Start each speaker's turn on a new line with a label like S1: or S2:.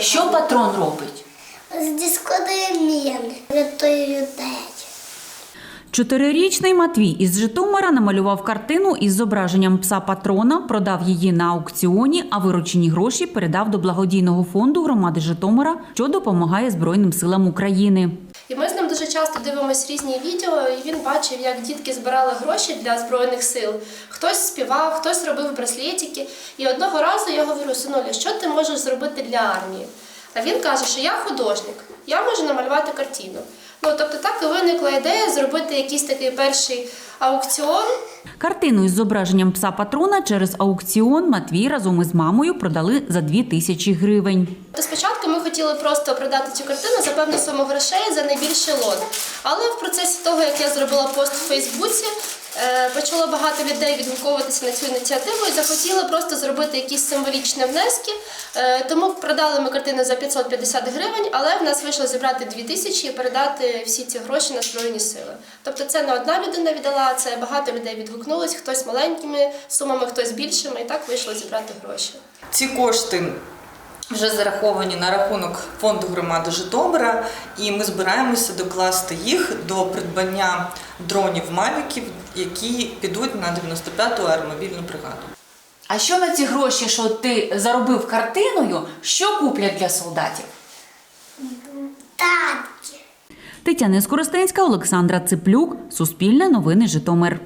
S1: Що патрон робить?
S2: З дискодемі.
S3: Чотирирічний Матвій із Житомира намалював картину із зображенням пса патрона, продав її на аукціоні, а виручені гроші передав до благодійного фонду громади Житомира, що допомагає Збройним силам України.
S4: І ми з ним дуже часто дивимося різні відео, і він бачив, як дітки збирали гроші для збройних сил. Хтось співав, хтось робив браслетики. І одного разу я говорю: синуля, що ти можеш зробити для армії? А він каже, що я художник, я можу намалювати картину. Ну так виникла ідея зробити якийсь такий перший аукціон.
S3: Картину із зображенням пса патрона через аукціон Матвій разом із мамою продали за 2 тисячі гривень.
S4: Спочатку хотіли просто продати цю картину за певну суму грошей за найбільший лот. Але в процесі того, як я зробила пост в Фейсбуці, е, почало багато людей відгуковуватися на цю ініціативу і захотіли просто зробити якісь символічні внески. Е, Тому продали ми картину за 550 гривень, але в нас вийшло зібрати 2 тисячі і передати всі ці гроші на Збройні сили. Тобто це не одна людина віддала, це багато людей відгукнулось, хтось маленькими сумами, хтось більшими, і так вийшло зібрати гроші.
S5: Ці кошти вже зараховані на рахунок фонду громади Житомира, і ми збираємося докласти їх до придбання дронів Мавіків, які підуть на 95-ту аеромобільну бригаду.
S1: А що на ці гроші, що ти заробив картиною, що куплять для солдатів?
S3: Тетяна Скоростенська, Олександра Циплюк, Суспільне новини Житомир.